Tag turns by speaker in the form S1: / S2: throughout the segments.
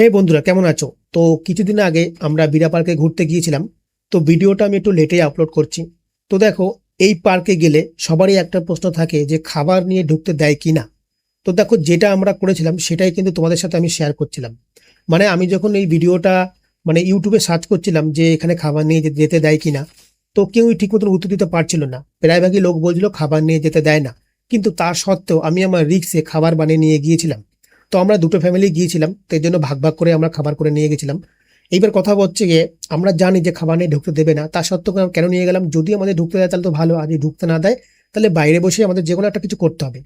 S1: হে বন্ধুরা, কেমন আছো? তো কিছুদিন আগে আমরা বিরা পার্কে ঘুরতে গিয়েছিলাম, তো ভিডিওটা আমি একটু লেটেই আপলোড করছি। তো দেখো, এই পার্কে গেলে সবারই একটা প্রশ্ন থাকে যে খাবার নিয়ে ঢুকতে দেয় কি না তো দেখো, যেটা আমরা করেছিলাম, সেটাই কিন্তু তোমাদের সাথে আমি শেয়ার করছিলাম। মানে আমি যখন এই ভিডিওটা মানে ইউটিউবে সার্চ করছিলাম যে এখানে খাবার নিয়ে যেতে দেয় কি না তো কেউই ঠিক মতন উত্তর দিতে পারছিল না। প্রায়ভাগই লোক বলছিল খাবার নিয়ে যেতে দেয় না। কিন্তু তার সত্ত্বেও আমি আমার রিক্সে খাবার বানিয়ে নিয়ে গিয়েছিলাম। তো আমরা দুটো ফ্যামিলি গিয়েছিলাম, তো জন্য ভাগ ভাগ করে আমরা খাবার করে নিয়ে গেছিলাম। এইবার কথা হচ্ছে গিয়ে, আমরা জানি যে খাবার নিয়ে ঢুকতে দেবে না, তা সত্ত্বেও কেন নিয়ে গেলাম? যদি আমাদের ঢুকতে দেয়, তাহলে তো ভালো আর যদি ঢুকতে না দেয়, তাহলে বাইরে বসে আমাদের যে কোনো একটা কিছু করতে হবে।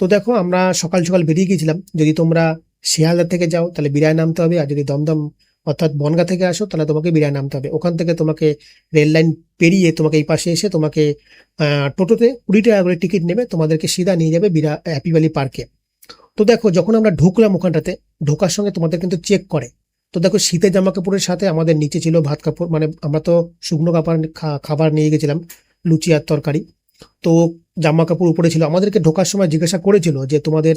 S1: তো দেখো, আমরা সকাল সকাল বেরিয়ে গিয়েছিলাম। যদি তোমরা শিয়ালদা থেকে যাও, তাহলে বিরায় নামতে হবে, আর যদি দমদম অর্থাৎ বনগা থেকে আসো, তাহলে তোমাকে বিরায় নামতে হবে। ওখান থেকে তোমাকে রেল লাইন পেরিয়ে তোমাকে এই পাশে এসে তোমাকে টোটোতে কুড়ি টাকা করে টিকিট নেবে, তোমাদেরকে সিধা নিয়ে যাবে বিরা হ্যাপি ভ্যালি পার্কে। তো দেখো, যখন আমরা ঢুকলাম ওখানটাতে, ঢোকার সঙ্গে তোমাদের কিন্তু চেক করে। তো দেখো, শীতের জামা কাপড়ের সাথে আমাদের নিচে ছিল ভাত কাপড় মানে আমরা তো শুকনো কাপড় খাবার নিয়ে গেছিলাম, লুচি আর তরকারি। তো জামা কাপড় উপরে ছিল। আমাদেরকে ঢোকার সময় জিজ্ঞাসা করেছিল যে তোমাদের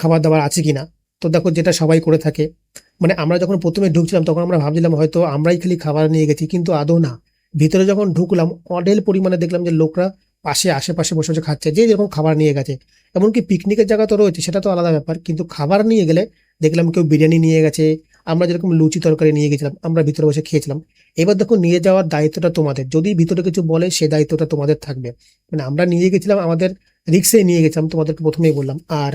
S1: খাবার দাবার আছে কিনা? তো দেখো, যেটা সবাই করে থাকে। মানে আমরা যখন প্রথমে ঢুকছিলাম, তখন আমরা ভাবছিলাম হয়তো আমরাই খালি খাবার নিয়ে গেছি, কিন্তু আদৌ না। ভিতরে যখন ঢুকলাম, অডেল পরিমাণে দেখলাম যে লোকরা পাশে, আশেপাশে বসে বসে খাচ্ছে, যে যেরকম খাবার নিয়ে গেছে। এমনকি পিকনিকের জায়গা তো রয়েছে, সেটা তো আলাদা ব্যাপার। কিন্তু খাবার নিয়ে গেলে দেখলাম কেউ বিরিয়ানি নিয়ে গেছে, আমরা যেরকম লুচি তরকারি নিয়ে গেছিলাম, আমরা ভিতরে বসে খেয়েছিলাম। এবার দেখো নিয়ে যাওয়ার দায়িত্বটা তোমাদের। যদি ভিতরে কিছু বলে, সে দায়িত্বটা তোমাদের থাকবে। মানে আমরা নিয়ে গেছিলাম, আমাদের রিক্সে নিয়ে গেছিলাম, তোমাদেরকে প্রথমেই বললাম। আর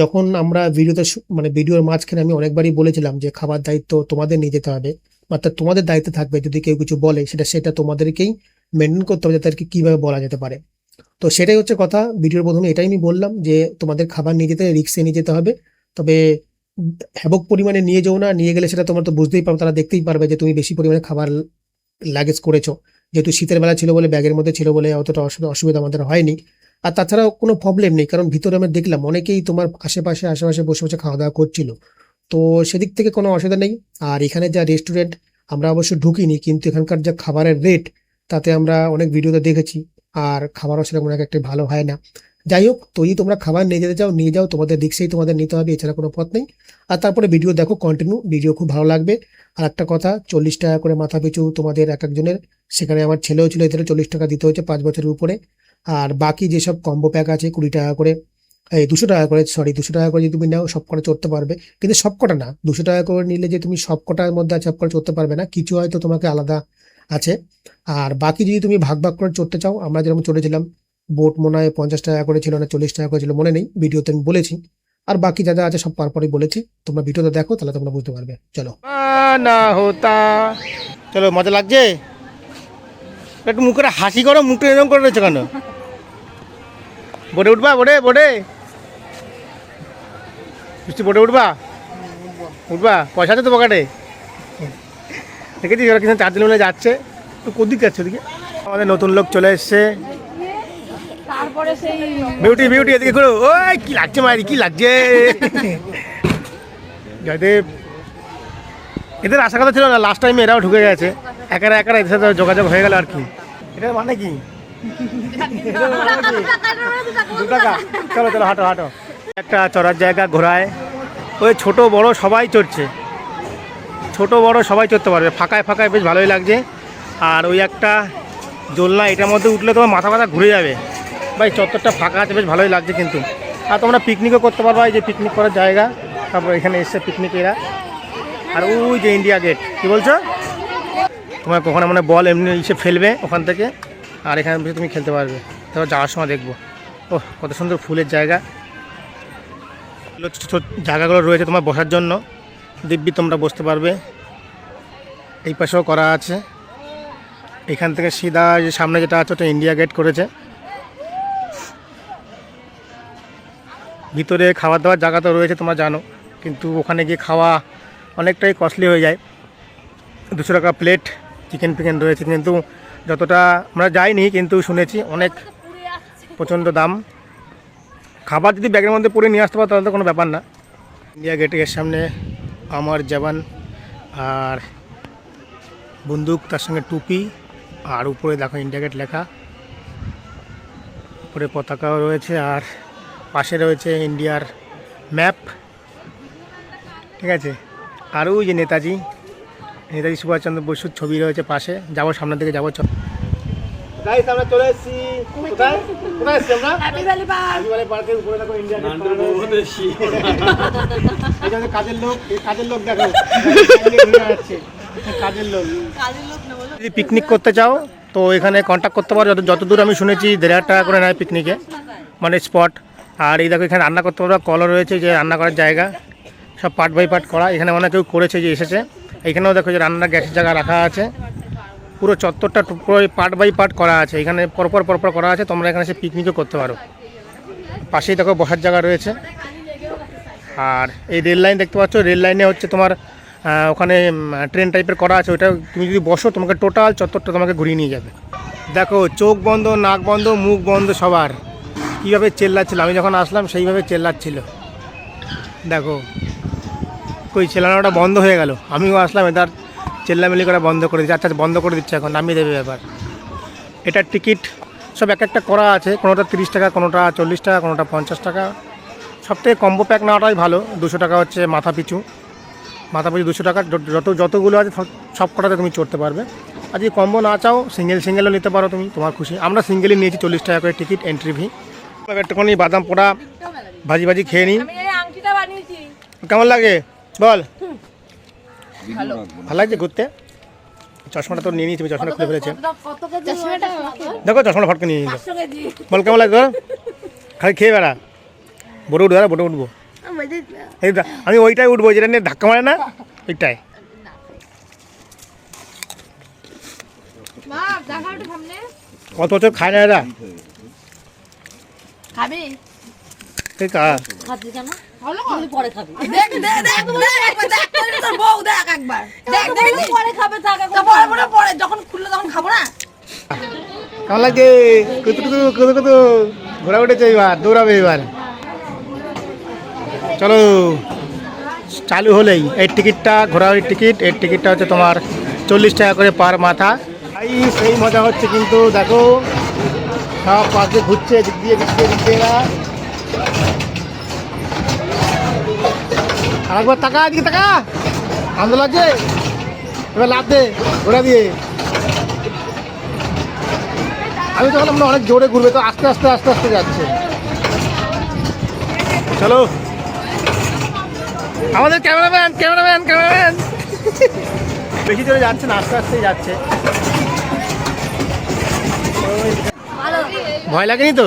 S1: যখন আমরা ভিডিওতে মানে ভিডিওর মাঝখানে আমি অনেকবারই বলেছিলাম যে খাবার দায়িত্ব তোমাদের নিয়ে যেতে হবে, অর্থাৎ তোমাদের দায়িত্বে থাকবে যদি কেউ কিছু বলে, সেটা সেটা তোমাদেরকেই মেনটেন করতে হবে, তাদেরকে কীভাবে বলা যেতে পারে। তো সেটাই হচ্ছে কথা। ভিডিওর প্রথমে এটাই আমি বললাম যে, তোমাদের খাবার নিয়ে যেতে রিক্সে নিয়ে যেতে হবে। তবে হ্যাবক পরিমাণে নিয়ে যাও না, নিয়ে গেলে সেটা তোমার তো বুঝতেই পারবে তারা দেখতেই পারবে যে তুমি বেশি পরিমাণে খাবার লাগেজ করেছ। যেহেতু শীতের বেলা ছিল বলে, ব্যাগের মধ্যে ছিল বলে অতটা অসুবিধা আমাদের হয়নি। আর তাছাড়াও কোনো প্রবলেম নেই, কারণ ভিতরে আমি দেখলাম অনেকেই তোমার আশেপাশে আশেপাশে বসে বসে খাওয়া দাওয়া করছিল। তো সেদিক থেকে কোনো অসুবিধা নেই। আর এখানে যা রেস্টুরেন্ট আমরা অবশ্য ঢুকিনি, কিন্তু এখানকার যা খাবারের রেট তাতে আমরা অনেক ভিডিওতে দেখেছি। আর খাবারও সেরকম এক একটা ভালো হয় না। যাই হোক, যদি তোমরা খাবার নিয়ে যেতে চাও, নিয়ে যাও, তোমাদের রিক্সেই তোমাদের নিতে হবে, এছাড়া কোনো পথ নেই। আর তারপরে ভিডিও দেখো কন্টিনিউ ভিডিও খুব ভালো লাগবে। আর একটা কথা, চল্লিশ টাকা করে মাথা পিছু তোমাদের এক একজনের, সেখানে আমার ছেলেও ছিল এদের চল্লিশ টাকা দিতে হয়েছে পাঁচ বছরের উপরে। আর বাকি যেসব কম্বো প্যাক আছে, কুড়ি টাকা করে, এই দুশো টাকা করে সরি দুশো টাকা করে যদি তুমি নাও, সব কটা চড়তে পারবে। কিন্তু সব কটা না, দুশো টাকা করে নিলে যে তুমি সব কটার মধ্যে সব কটা চড়তে পারবে না, কিছু হয়তো তোমাকে আলাদা আছে। আর বাকি যদি তুমি ভাগ ভাগ করে চড়তে চাও আমরা যেরকম চড়েছিলাম বোট মনে হয় পঞ্চাশ টাকা করে ছিল না চল্লিশ টাকা করে ছিল মনে নেই ভিডিওতে আমি বলেছি। আর বাকি যা যা আছে সব পরপরই বলেছি তোমরা ভিডিওটা দেখো তাহলে তোমরা বুঝতে পারবে। চলো।
S2: চলো মজা লাগছে? একটু মুখে হাসি করো মুখটা এরকম করে রয়েছে কেন? বোটে উঠবা বোটে বোটে? বৃষ্টি বোটে উঠবা? উঠবা পয়সা আছে তো পকেটে? দেখেছি ওরা কিন্তু চারজন মিলে যাচ্ছে? তো কোদিক যাচ্ছে ওদিকে। আমাদের নতুন লোক চলে এসছে।
S3: তারপরে সেই
S2: বিউটি বিউটি এদিকে ঘুরো। ওই কি লাগছে মায়ের কি লাগছে? জয়দেব এদের আশা কথা ছিল না লাস্ট টাইমে এরাও ঢুকে গেছে। একারা একারা এদের সাথে যোগাযোগ হয়ে গেল আর কি। এটার মানে কি? মানে কি? দু টাকা। চলো চলো হাঁটো হাঁটো। একটা চড়ার জায়গা ঘোরায়। ওই ছোট বড় সবাই চড়ছে। ছোট বড় সবাই চড়তে পারবে। ফাঁকায় ফাঁকায় বেশ ভালোই লাগছে। আর ওই একটা দোলনা, এটার মধ্যে উঠলে তোমার মাথা মাথা ঘুরে যাবে। ভাই, চত্বরটা ফাঁকা আছে, বেশ ভালোই লাগছে কিন্তু। আর তোমরা পিকনিকও করতে পারবা, এই যে পিকনিক করার জায়গা। তারপর এখানে এসছে পিকনিক এরা। আর ওই যে ইন্ডিয়া গেট কি বলছো? তোমার কখনো মানে বল এমনি এসে ফেলবে ওখান থেকে, আর এখানে বসে তুমি খেলতে পারবে। তারপর যাওয়ার সময় দেখব। ও কত সুন্দর ফুলের জায়গা। জায়গাগুলো রয়েছে তোমার বসার জন্য। দিব্যি তোমরা বসতে পারবে। এই পাশেও করা আছে। এখান থেকে সিধা যে সামনে যেটা আছে ওটা ইন্ডিয়া গেট করেছে। ভিতরে খাবার দাওয়ার জায়গা তো রয়েছে, তোমরা জানো। কিন্তু ওখানে গিয়ে খাওয়া অনেকটাই কস্টলি হয়ে যায়। দুশো টাকা প্লেট চিকেন ফিকেন রয়েছে। কিন্তু যতটা আমরা যাইনি, কিন্তু শুনেছি অনেক প্রচণ্ড দাম। খাবার যদি ব্যাগের মধ্যে পরে নিয়ে আসতে পারো, তাহলে তো কোনো ব্যাপার না। ইন্ডিয়া গেটের সামনে আমার জবান আর বন্দুক, তার সঙ্গে টুপি। আর উপরে দেখো ইন্ডিয়া গেট লেখা। উপরে পতাকাও রয়েছে আর পাশে রয়েছে ইন্ডিয়ার ম্যাপ। ঠিক আছে? আর ওই যে নেতাজি নেতাজি সুভাষচন্দ্র বসুর ছবি রয়েছে পাশে। যাব সামনের দিকে যাব গাইস আমরা চলে এসেছি। কোথায়? কোথায় এসেছি আমরা?
S3: Happy Valley Park.
S2: Happy Valley পার্কের উপরে দেখো ইন্ডিয়া গেট বানানো হয়েছে। এই যে কাজের লোক কাজের লোক দেখো। কাজের লোক। যদি পিকনিক করতে চাও তো এখানে কন্ট্যাক্ট করতে পারো। যত যতদূর আমি শুনেছি দেড় হাজার টাকা করে নেয় পিকনিকে মানে স্পট আর এই দেখো এখানে রান্না করতে পারবে কলও রয়েছে যে রান্না করার জায়গা। সব পার্ট বাই পার্ট করা। এখানে অনেক কেউ করেছে যে এসেছে। এখানেও দেখো যে রান্নার গ্যাসের জায়গা রাখা আছে। পুরো চত্বরটা পুরো পার্ট বাই পার্ট করা আছে। এখানে পরপর পরপর করা আছে। তোমরা এখানে এসে পিকনিকও করতে পারো। পাশেই দেখো বসার জায়গা রয়েছে। আর এই রেল লাইন দেখতে পাচ্ছ? রেল লাইনে হচ্ছে তোমার ওখানে ট্রেন টাইপের করা আছে ওটা তুমি যদি বসো, তোমাকে টোটাল চত্বরটা তোমাকে ঘুরিয়ে নিয়ে যাবে। দেখো, চোখ বন্ধ, নাক বন্ধ, মুখ বন্ধ সবার। কীভাবে চেল্লাচ্ছিল? আমি যখন আসলাম, সেইভাবে চেল্লাচ্ছিল। দেখো, কই, চেল্লানোটা বন্ধ হয়ে গেল। আমিও আসলাম, এদার চেল্লামিলি করে বন্ধ করে দিচ্ছে। আচ্ছা বন্ধ করে দিচ্ছে এখন, নামিয়ে দেবে ব্যাপার এটার টিকিট সব এক একটা করা আছে, কোনোটা তিরিশ টাকা, কোনোটা চল্লিশ টাকা, কোনোটা পঞ্চাশ টাকা। সব থেকে কম্বো প্যাক নেওয়াটাই ভালো, দুশো টাকা হচ্ছে মাথা পিছু মাথা পিছু দুশো টাকা যত- যত যতগুলো আছে সব- কটাতে তুমি চড়তে পারবে। আর যদি কম্বো না চাও সিঙ্গেল সিঙ্গেলও নিতে পারো তুমি তোমার খুশি। আমরা সিঙ্গেলই নিয়েছি চল্লিশ টাকা করে টিকিট এন্ট্রি ফি একটুখানি বাদাম পোড়া ভাজি ভাজি খেয়ে নিই। কেমন লাগে? বল। ভালো। লাগছে ঘুরতে? চশমাটা তো নিয়ে নিয়েছি চশমাটা খুলে ফেলেছে। দেখো চশমাটা ফটকে নিয়ে নিল বল কেমন লাগবে তোর? খালি খেয়ে বেড়া। বোটে উঠবে বোটে উঠবো। আমি ওইটাই উঠবো যেটা নিয়ে ধাক্কা মারে না ওইটাই কত বছর খায় না এরা
S3: খাবি
S2: ঠিক আছে
S4: খাবি কেন
S3: ভালো
S4: পরে খাবি
S3: দেখ দেখ দেখ দেখ দেখ তোর বউ দেখ একবার দেখ দেখ
S4: পরে খাবে থাকা
S3: পরে পরে পরে যখন খুললো তখন খাব না
S2: কেমন লাগছে কুতু কুতু কুতু কুতু ঘোরা উঠেছে এবার দৌড়াবে এবার চলো, চালু হলেই। এই টিকিটটা ঘোরাঘুরির টিকিট এর টিকিটটা হচ্ছে তোমার চল্লিশ টাকা করে পার মাথা। এই সেই মজা হচ্ছে কিন্তু, দেখো, সব পাশে ঘুরছে দিক দিয়ে দিক দিয়ে দিক এরা। আরেকবার টাকা এদিকে টাকা আনন্দ লাগছে? এবার লাভ দে ঘোরা দিয়ে। আমি তখন আমরা অনেক জোরে ঘুরবে, তো আস্তে আস্তে আস্তে আস্তে যাচ্ছে। চলো। আমাদের ক্যামেরাম্যান ক্যামেরাম্যান ক্যামেরাম্যান। বেশি জোরে যাচ্ছে না আস্তে আস্তেই যাচ্ছে। ভয় লাগেনি তো?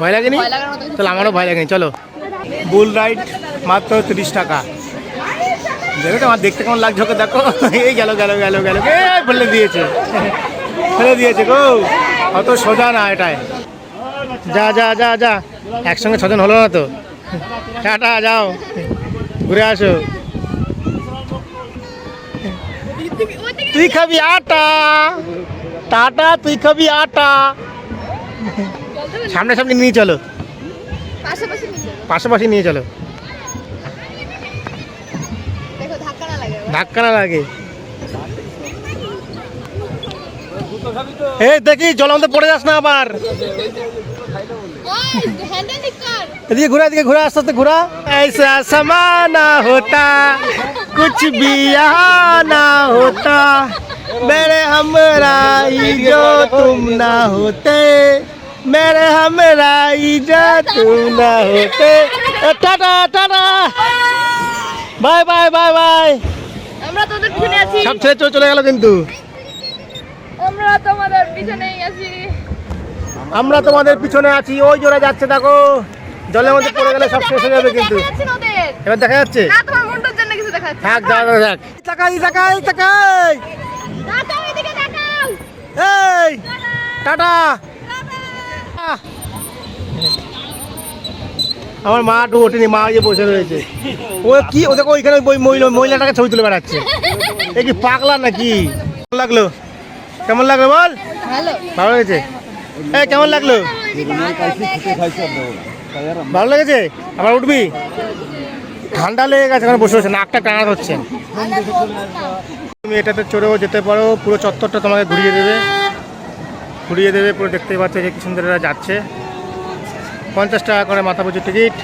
S2: ভয় লাগেনি? তাহলে আমারও ভয় লাগেনি চলো। বুল রাইড মাত্র তিরিশ টাকা। দেখো তো আমার দেখতে কেমন লাগছে ওকে দেখো। এই গেল গেল গেল গেল। ফেলে দিয়েছে। ফেলে দিয়েছে গো। অত সোজা না এটাই যা যা যা যা। একসঙ্গে ছজন হলো না তো। টাটা যাও। ঘুরে আসো। তুই খাবি আটা। টাটা, তুই খাবি আটা। সামনে সামনে নিয়ে চলো।
S3: পাশাপাশি
S2: নিয়ে চলো।
S3: ধাক্কা না লাগে।
S2: এই দেখি জলের মধ্যে পড়ে যাস না আবার
S3: ওই হ্যান্ডেল ঠিক কর
S2: এদিকে ঘুরা এদিকে ঘুরা আস্তে আস্তে ঘুরা ऐसा समाना होता कुछ भी यहाँ ना होता मेरे हमरा ही जो तुम ना होते मेरे हमरा ही जो तुम ना होते এ, tata tata bye bye bye bye
S3: আমরা তোদের পিছনে আছি
S2: সব ছেড়ে চলে- চলে গেল কিন্তু
S3: আমরা তোমাদের পিছনেই আছি
S2: আমরা তোমাদের পিছনে আছি ওই জোরে যাচ্ছে দেখো জলের মধ্যে পড়ে গেলে সব শেষ হয়ে যাবে কিন্তু।
S3: দেখা যাচ্ছে না ওদের।
S2: এবার দেখা যাচ্ছে।
S3: না তোমার ঘণ্টার জন্য কিছু দেখা যাচ্ছে
S2: থাক থাক। তাকাই তাকাই তাকাই। এই টাটা। আমার মা একটু ওঠেনি মা যে বসে রয়েছে। ও কি ও দেখো ওইখানে ওই মহিলা মহিলাটাকে ছবি তুলে বেড়াচ্ছে। এ কি পাগলা নাকি? কেমন লাগল? কেমন লাগল বল?
S3: ভালো।
S2: ভালো লেগেছে এই কেমন লাগল? ভালো লেগেছে? আবার উঠবি? ঠান্ডা লেগে গেছে, ওখানে বসে বসে, নাকটা টানা হচ্ছে তুমি এটাতে চড়েও যেতে পারো, পুরো চত্বরটা তোমাকে ঘুরিয়ে দেবে। ঘুরিয়ে দেবে, পুরো দেখতেই পাচ্ছ যে কি সুন্দর যাচ্ছে। পঞ্চাশ টাকা করে মাথা পিছু টিকিট।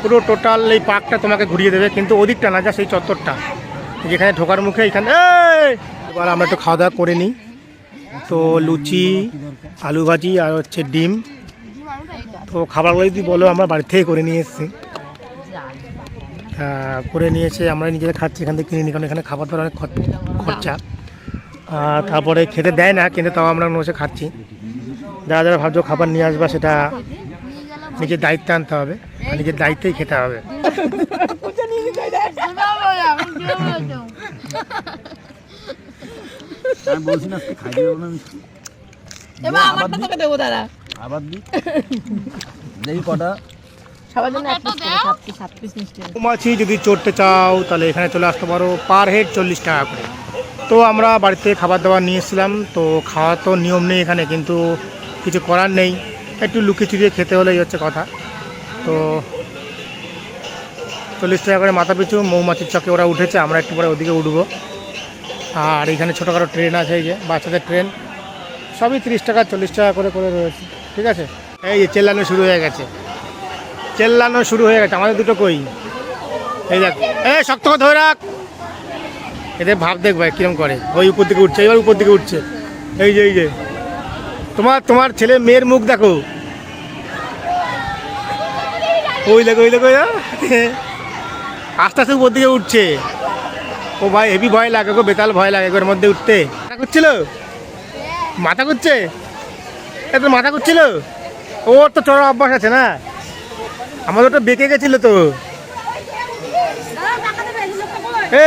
S2: পুরো টোটাল এই পার্কটা তোমাকে ঘুরিয়ে দেবে, কিন্তু ওদিকটা না যা সেই চত্বরটা। যেখানে ঢোকার মুখে এখানে এবার আমরা একটু খাওয়া দাওয়া করে নিই। তো লুচি আলু ভাজি আর হচ্ছে ডিম। তো খাবারগুলো যদি বলো আমরা বাড়ি থেকে করে নিয়ে এসেছি। করে নিয়েছে আমরা নিজেরা খাচ্ছি এখান থেকে কিনে নিই কারণ এখানে খাবার দাবার অনেক খর- খরচা। তারপরে খেতে দেয় না কিন্তু তাও আমরা বসে খাচ্ছি। যারা যারা ভাবছ খাবার নিয়ে আসবা সেটা নিজের দায়িত্বে আনতে হবে আর নিজের দায়িত্বেই খেতে হবে।
S4: আমি বলছি না খাই দেবো না আবার দি। দেখি কটা।
S2: মৌমাছি যদি চড়তে চাও তাহলে এখানে চলে আসতে পারো। পার হেড চল্লিশ টাকা করে। তো আমরা বাড়িতে খাবার দাবার নিয়ে এসেছিলাম। তো খাওয়া তো নিয়ম নেই এখানে কিন্তু কিছু করার নেই। একটু লুকিয়ে চুরিয়ে খেতে হলেই হচ্ছে কথা। তো চল্লিশ টাকা করে মাথা পিছু মৌমাছির চকে ওরা উঠেছে। আমরা একটু পরে ওদিকে উঠবো। আর এখানে ছোটোখাটো ট্রেন আছে এই যে বাচ্চাদের ট্রেন। সবই তিরিশ টাকা চল্লিশ টাকা করে করে রয়েছে। ঠিক আছে? এই যে চেল্লানো শুরু হয়ে গেছে। চেল্লানো শুরু হয়ে গেছে, আমাদের দুটো কই? এই দেখ, এ শক্ত ধরে রাখ। এদের ভাব দেখ ভাই, কিরম করে। ওই উপর দিকে উঠছে, এবার উপর দিকে উঠছে। এই যে এই যে। তোমার তোমার ছেলে মেয়ের মুখ দেখো। ওই দেখো ওই দেখো আস্তে আস্তে উপর দিকে উঠছে। ও ভাই হেভি ভয় লাগে গো, বেতাল ভয় লাগে এর মধ্যে উঠতে। মাথা করছিল মাথা করছে এ তো মাথা করছিল ওর তো চড়ার অভ্যাস আছে না? আমাদের ওটা বেঁকে গেছিল তো।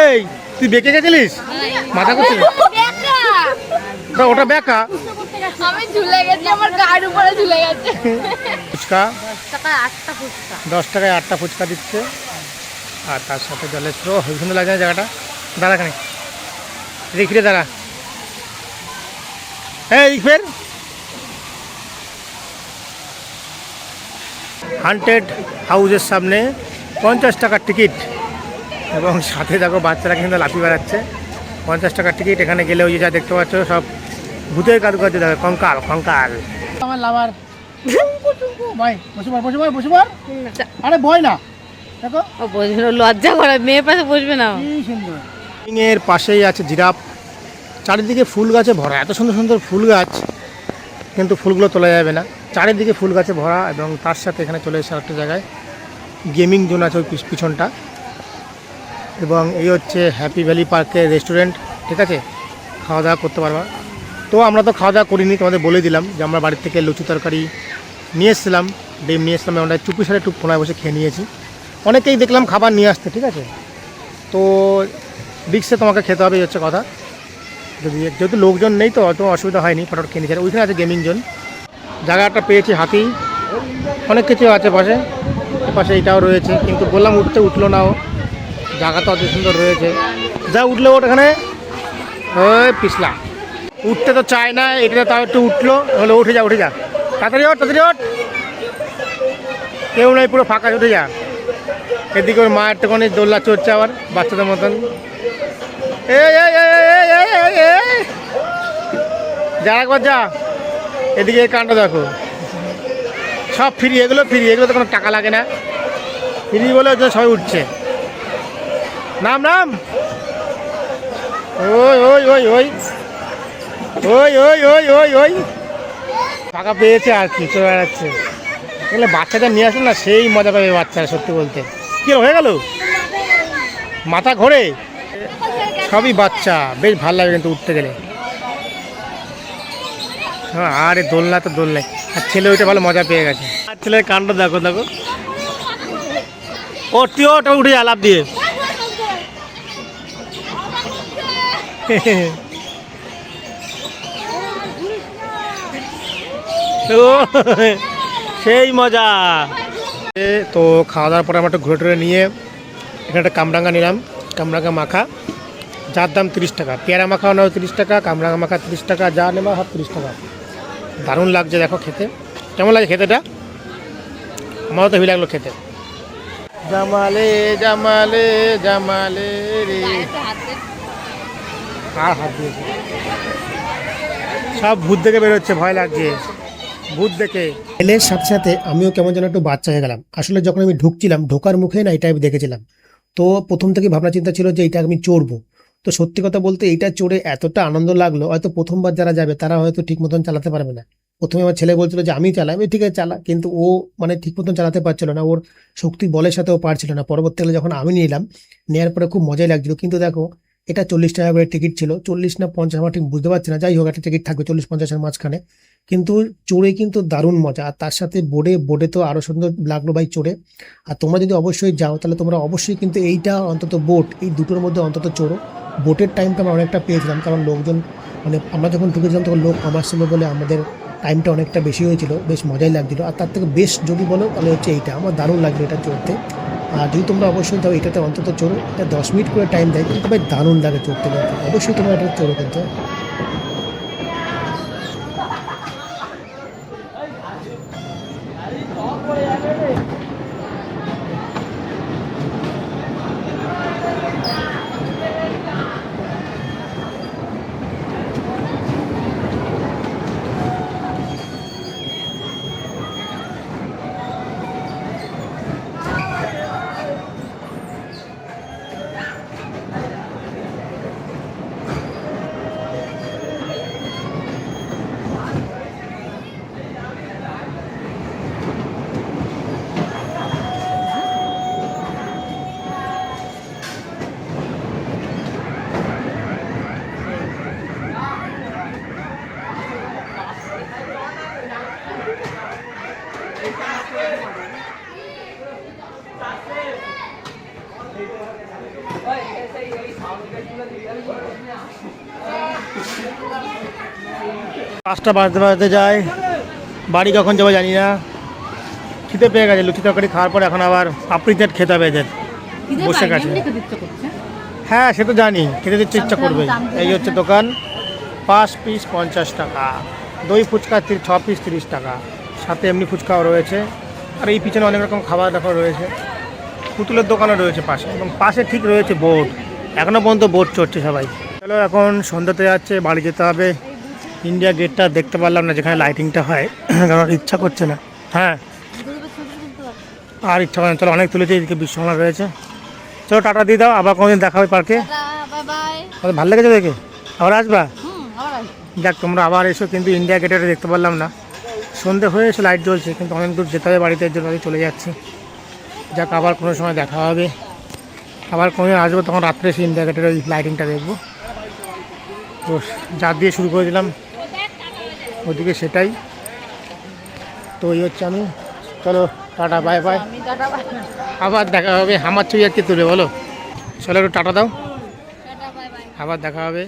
S2: এই তুই বেঁকে গেছিলিস? মাথা করছিল ওটা- বেঁকা?
S5: আমি ঝুলে গেছি আমার গায়ের উপরে ঝুলে গেছে।
S2: ফুচকা? দশ টাকায় আটটা ফুচকা দিচ্ছে। আর তার সাথে জলের হেবি সুন্দর লাগছে না জায়গাটা? দাঁড়া খানে রে দাঁড়া। এই দিক ফের হান্টেড হাউসের সামনে পঞ্চাশ টাকার টিকিট। এবং সাথে দেখো বাচ্চারা কিন্তু লাফি বেড়াচ্ছে। পঞ্চাশ টাকার টিকিট এখানে গেলে ওই যে যা দেখতে পাচ্ছ সব ভূতের কারুকার্য দেখো কঙ্কাল কঙ্কাল। আমার লাভার। ভাই বসে পড় বসে পড় বসে পড়। আরে ভয় না। দেখো।
S3: ও লজ্জা করে মেয়ে পাশে বসবে না
S2: এর পাশেই আছে জিরাফ। চারিদিকে ফুল গাছে ভরা এত সুন্দর সুন্দর ফুল গাছ কিন্তু ফুলগুলো তোলা যাবে না। চারিদিকে ফুল গাছে ভরা এবং তার সাথে এখানে চলে এসে একটা জায়গায় গেমিং জোন আছে ওই পিছ- পিছনটা। এবং এই হচ্ছে হ্যাপি ভ্যালি পার্কের রেস্টুরেন্ট ঠিক আছে? খাওয়া দাওয়া করতে পারবা। তো আমরা তো খাওয়া দাওয়া করিনি, তোমাদের বলে দিলাম যে আমরা বাড়ির থেকে লুচি তরকারি নিয়ে এসেছিলাম, ডিম নিয়ে এসেছিলাম, আমরা চুপি সারে একটু ফোনায় বসে খেয়ে নিয়েছি। অনেকেই দেখলাম খাবার নিয়ে আসতে, ঠিক আছে? তো রিক্সে তোমাকে খেতে হবে হচ্ছে কথা। যদি যেহেতু লোকজন নেই তো, অত অসুবিধা হয়নি ফটোট খেয়ে নিচ্ছে ওইখানে আছে গেমিং জোন। জায়গাটা পেয়েছি হাতি অনেক কিছু আছে পাশে। পাশে এটাও রয়েছে, কিন্তু বললাম উঠতে উঠল না ও। জায়গা তো অত সুন্দর রয়েছে। যা উঠল ওটাখানে ওই পিছলা। উঠতে তো চায় না, এটা তাও একটু উঠল। হলে উঠে যা উঠে যা। তাড়াতাড়ি ওঠ তাড়াতাড়ি ওঠ। কেউ নাই, পুরো ফাঁকা, উঠে যা। এদিকে ওর মা একটুখানি দোল্লা চড়ছে আবার, বাচ্চাদের মতন। এই যা একবার যা। এদিকে কাণ্ড দেখো। সব ফ্রি, এগুলো ফ্রি এগুলো তো কোনো টাকা লাগে না। ফ্রি বলে সবাই উঠছে। নাম নাম। ওই ওই ওই ওই। ওই ওই ওই ওই ওই। টাকা পেয়েছে আর কি, চলে বেড়াচ্ছে। এগুলো বাচ্চাদের নিয়ে আসলে না, সেই মজা পাবে বাচ্চারা, সত্যি বলতে। কী হয়ে গেল? মাথা ঘোরে? সবই বাচ্চা, বেশ ভালো লাগে কিন্তু উঠতে গেলে। আরে দোলনা তো দোলনাই আর ছেলে ওইটা ভালো মজা পেয়ে গেছে। আর ছেলের কাণ্ড দেখো দেখো। ও তুই ওটা উঠে আলাপ দিয়ে। ও সেই মজা। এ, তো খাওয়া দাওয়ার পরে আমরা একটু ঘুরে টুরে নিয়ে এখানে একটা কামরাঙ্গা নিলাম কামরাঙ্গা মাখা। যার দাম তিরিশ টাকা, পেয়ারা মাখাও নাও তিরিশ টাকা কামরাঙ্গা মাখা তিরিশ টাকা, যা নেবা হাত তিরিশ টাকা। দারুণ লাগছে দেখো খেতে। কেমন লাগে খেতেটা? আমারও তো হেভি লাগল খেতে। জামালে জামালে জামালে রে। আর হাত দিয়েছে? সব ভূত থেকে বেরোচ্ছে, ভয় লাগছে। ভূত দেখে।
S1: এলের সাথে সাথে আমিও কেমন যেন একটু বাচ্চা হয়ে গেলাম। আসলে যখন আমি ঢুকছিলাম, ঢোকার মুখে না এটা আমি দেখেছিলাম। তো প্রথম থেকে ভাবনা চিন্তা ছিল যে এটা আমি চড়বো। তো সত্যি কথা বলতে এইটা চড়ে এতটা আনন্দ লাগল, হয়তো প্রথমবার যারা যাবে তারা হয়তো ঠিক মতন চালাতে পারবে না। প্রথমে আমার ছেলে বলছিল যে, আমি চালাই। আমি ঠিক আছে, চালা। কিন্তু ও মানে ঠিক মতন চালাতে পারছিল না। ওর শক্তি বলের সাথে ও পারছিল না। পরবর্তীকালে যখন আমি নিলাম নেওয়ার পরে খুব মজাই লাগছিল। কিন্তু দেখো, এটা চল্লিশ টাকা করে টিকিট ছিল। চল্লিশ না পঞ্চাশ, আমার ঠিক বুঝতে পারছি না। যাই হোক, একটা টিকিট থাকবে চল্লিশ পঞ্চাশের মাঝখানে। কিন্তু চড়ে কিন্তু দারুণ মজা। আর তার সাথে বোর্ডে বোর্ডে তো আরও সুন্দর লাগল ভাই চড়ে। আর তোমরা যদি অবশ্যই যাও, তাহলে তোমরা অবশ্যই কিন্তু এইটা অন্তত বোট, এই দুটোর মধ্যে অন্তত চড়ো। বোটের টাইমটা আমরা অনেকটা পেয়েছিলাম, কারণ লোকজন মানে আমরা যখন ঢুকেছিলাম তখন লোক আমার ছিল বলে আমাদের টাইমটা অনেকটা বেশি হয়েছিল, বেশ মজাই লাগছিল। আর তার থেকে বেশ যদি বলো তাহলে হচ্ছে এইটা, আমার দারুণ লাগবে এটা চড়তে। আর যদি তোমরা অবশ্যই যাও, এটাতে অন্তত চড়ো, এটা দশ মিনিট করে টাইম দেয়, কিন্তু ভাই দারুণ লাগে চড়তে কিন্তু। অবশ্যই তোমরা এটা চড়ো কিন্তু।
S2: পাঁচটা বাজতে বাজতে যায়। বাড়ি কখন যাব জানি না। খিদে পেয়ে গেছে লুচি তরকারি খাওয়ার পর এখন আবার পাপড়ি চাট খেতে হবে এদের। বসে গেছে। হ্যাঁ সে তো জানি খেতে দিচ্ছে ইচ্ছা করবে। এই হচ্ছে দোকান পাঁচ পিস পঞ্চাশ টাকা। দই ফুচকা ছ পিস তিরিশ টাকা। সাথে এমনি ফুচকাও রয়েছে। আর এই পিছনে অনেক রকম খাবার দাবার রয়েছে। পুতুলের দোকানও রয়েছে পাশে এবং পাশে ঠিক রয়েছে বোট এখনও পর্যন্ত বোট চড়ছে সবাই। চলো এখন সন্ধ্যাতে যাচ্ছে বাড়ি যেতে হবে। ইন্ডিয়া গেটটা দেখতে পারলাম না যেখানে লাইটিংটা হয়। কারণ ইচ্ছা করছে না। হ্যাঁ। আর ইচ্ছা করে না। চলো অনেক তুলেছে এদিকে বিশ্বমালা রয়েছে। চলো টাটা দিয়ে দাও আবার কোনোদিন দেখা হবে পার্কে। ভালো লেগেছে দেখে? আবার আসবা। যাক তোমরা আবার এসো কিন্তু ইন্ডিয়া গেটে দেখতে পারলাম না। সন্ধে হয়ে এসে লাইট জ্বলছে কিন্তু অনেক দূর যেতে হবে বাড়িতে জন্য চলে যাচ্ছি। যাক আবার কোনো সময় দেখা হবে। আবার কোনো আসব তখন রাত্রে এসে ইন্ডিয়া গেটের ওই লাইটিংটা দেখব। তো যা দিয়ে শুরু করে দিলাম। ওদিকে সেটাই। তো এই হচ্ছে আমি। চলো টাটা বাই বাই। আবার দেখা হবে। হামার ছবি আর কি তুলে বলো? চলো একটু টাটা দাও। আবার দেখা হবে।